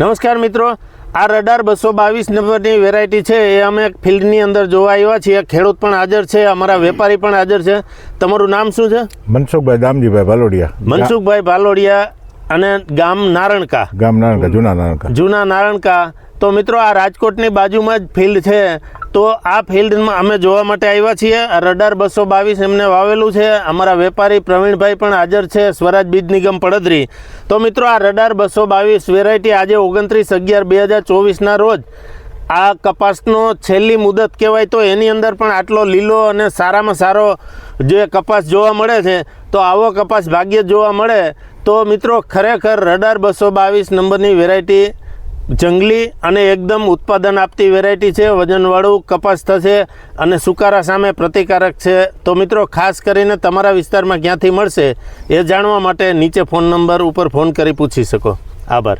નમસ્કાર મિત્રો આ રડાર બસો બાવીસ નંબરની વેરાયટી છે. એ અમે ફિલ્ડની અંદર જોવા આવ્યા છીએ. ખેડૂત પણ હાજર છે અમારા વેપારી પણ હાજર છે. તમારું નામ શું છે? મનસુખભાઈ દામજીભાઈ ભાલોડિયા. મનસુખભાઈ ભાલોડિયા અને ગામ નારણકા. ગામ નારણકા જૂના નારણકા. જૂના નારણકા. તો મિત્રો આ રાજકોટની બાજુમાં જ ફિલ્ડ છે. તો આ ફિલ્ડમાં અમે જોવા માટે આવ્યા છીએ. રડાર બસો બાવીસ એમને વાવેલું છે. અમારા વેપારી પ્રવીણભાઈ પણ હાજર છે, સ્વરાજ બીજ નિગમ પડદરી. તો મિત્રો આ રડાર બસો બાવીસ વેરાયટી આજે ઓગણત્રીસ અગિયાર બે હજાર ચોવીસના રોજ આ કપાસનો છેલ્લી મુદત કહેવાય તો એની અંદર પણ આટલો લીલો અને સારામાં સારો જે કપાસ જોવા મળે છે, તો આવો કપાસ ભાગ્યે જોવા મળે. તો મિત્રો ખરેખર રડાર બસો બાવીસ નંબરની વેરાયટી જંગલી અને એકદમ ઉત્પાદન આપતી વેરાયટી છે. વજનવાળું કપાસ થશે અને સુકારા સામે પ્રતિકારક છે. તો મિત્રો, ખાસ કરીને તમારા વિસ્તારમાં ક્યાંથી મળશે એ જાણવા માટે નીચે ફોન નંબર ઉપર ફોન કરી પૂછી શકો. આભાર.